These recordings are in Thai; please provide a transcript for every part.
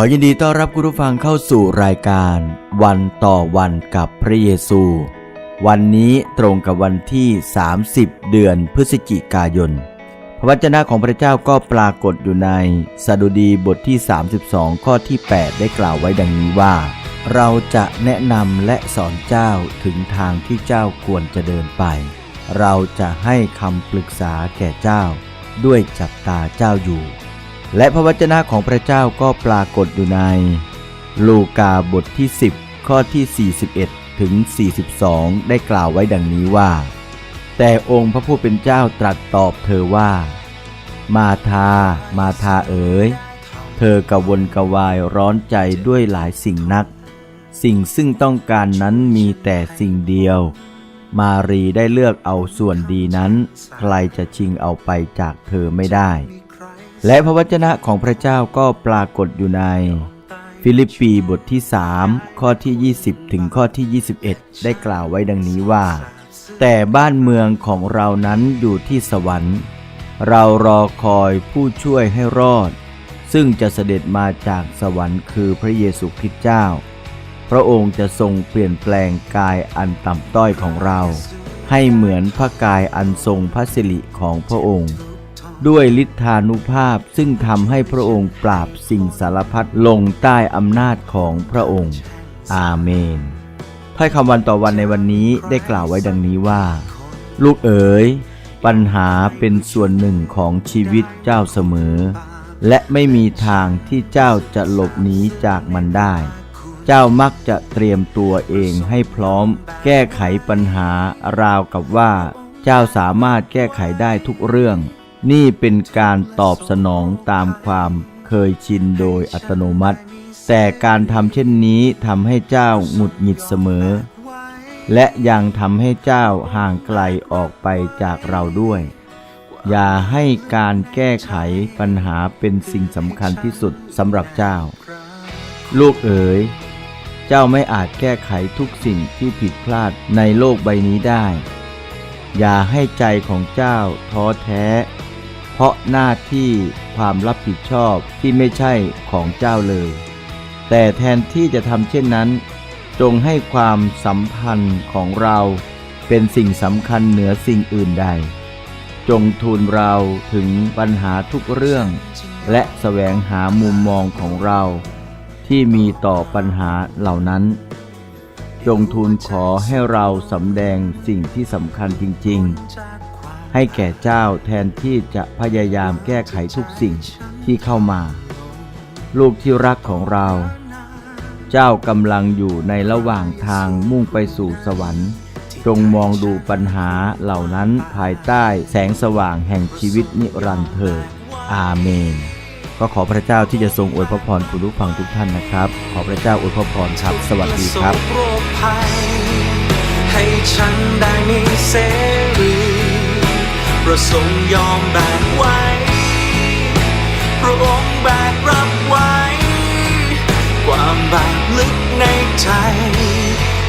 ขอยินดีต้อนรับคุณผู้ฟังเข้าสู่รายการ วันต่อวันกับพระเยซู วันนี้ตรงกับวันที่ 30 เดือนพฤศจิกายน พระวจนะของพระเจ้าก็ปรากฏอยู่ในสดุดีบทที่ 32 ข้อที่ 8 ได้กล่าวไว้ดังนี้ว่า เราจะแนะนำและสอนเจ้าถึงทางที่เจ้าควรจะเดินไป เราจะให้คำปรึกษาแก่เจ้า ด้วยจับตาเจ้าอยู่ และพระวจนะของพระเจ้าก็ปรากฏอยู่ใน ลูกาบทที่ 10 ข้อที่ 41 ถึง 42 ได้กล่าวไว้ดังนี้ว่า แต่องค์พระผู้เป็นเจ้าตรัสตอบเธอว่า มาทา มาทาเอ๋ย เธอกระวนกระวายร้อนใจด้วยหลายสิ่งนัก สิ่งซึ่งต้องการนั้นมีแต่สิ่งเดียว มารีได้เลือกเอาส่วนดีนั้น ใครจะชิงเอาไปจากเธอไม่ได้ และพระวจนะของพระเจ้าก็ปรากฏอยู่ใน ฟิลิปปีบทที่ 3 ข้อที่ 20 ถึงข้อที่ 21 ได้กล่าวไว้ดังนี้ว่า แต่บ้านเมืองของเรานั้นอยู่ที่สวรรค์ เรารอคอยผู้ช่วยให้รอด ซึ่งจะเสด็จมาจากสวรรค์คือพระเยซูคริสต์เจ้า พระองค์จะทรงเปลี่ยนแปลงกายอันต่ำต้อยของเรา ให้เหมือนพระกายอันทรงพระสิริของพระองค์ ด้วยฤทธานุภาพซึ่งทำให้พระองค์ปราบสิ่งสารพัดลงใต้อำนาจของพระองค์ อาเมนถ้อยคำวันต่อวันในวันนี้ได้กล่าวไว้ดังนี้ว่า ลูกเอ๋ย ปัญหาเป็นส่วนหนึ่งของชีวิตเจ้าเสมอ และไม่มีทางที่เจ้าจะหลบหนีจากมันได้ เจ้ามักจะเตรียมตัวเองให้พร้อม แก้ไขปัญหาราวกับว่า เจ้าสามารถแก้ไขได้ทุกเรื่อง นี่เป็นการตอบสนองตามความเคยชินโดยอัตโนมัติ แต่การทำเช่นนี้ทำให้เจ้าหงุดหงิดเสมอ และยังทำให้เจ้าห่างไกลออกไปจากเราด้วย อย่าให้การแก้ไขปัญหาเป็นสิ่งสำคัญที่สุดสำหรับเจ้า ลูกเอ๋ย เจ้าไม่อาจแก้ไขทุกสิ่งที่ผิดพลาดในโลกใบนี้ได้ อย่าให้ใจของเจ้าท้อแท้ เพราะหน้าที่ความรับผิดชอบที่ไม่ใช่ของเจ้าเลย แต่แทนที่จะทำเช่นนั้น จงให้ความสัมพันธ์ของเราเป็นสิ่งสำคัญเหนือสิ่งอื่นใด จงทูลเราถึงปัญหาทุกเรื่อง และแสวงหามุมมองของเรา ที่มีต่อปัญหาเหล่านั้น จงทูลขอให้เราสำแดงสิ่งที่สำคัญจริง ๆ ให้แก่เจ้าแทนที่จะพยายามแก้ไขทุกสิ่งที่เข้ามา ลูกที่รักของเรา เจ้ากำลังอยู่ในระหว่างทางมุ่งไปสู่สวรรค์ จงมองดูปัญหาเหล่านั้นภายใต้แสงสว่างแห่งชีวิตนิรันดร์เถิดอาเมน ก็ขอพระเจ้าที่จะทรงอวยพระพรคุณผู้ฟังทุกท่านนะครับ ขอพระเจ้าอวยพระพรครับ สวัสดีครับ ให้ฉันได้มีเสรี ประสงค์ยอมแบกไว้ พระองค์แบกรับไว้ ความบาปลึกในใจ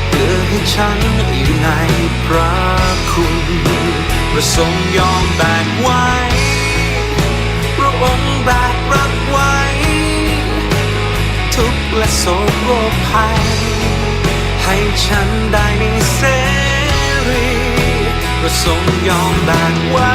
เพื่อให้ฉันอยู่ในพระคุณประสงค์ยอมแบกไว้ พระองค์แบกรับไว้ ทุกและโศกโรคภัยให้ฉันได้มีเสรี ประสงค์ยอมแบกไว้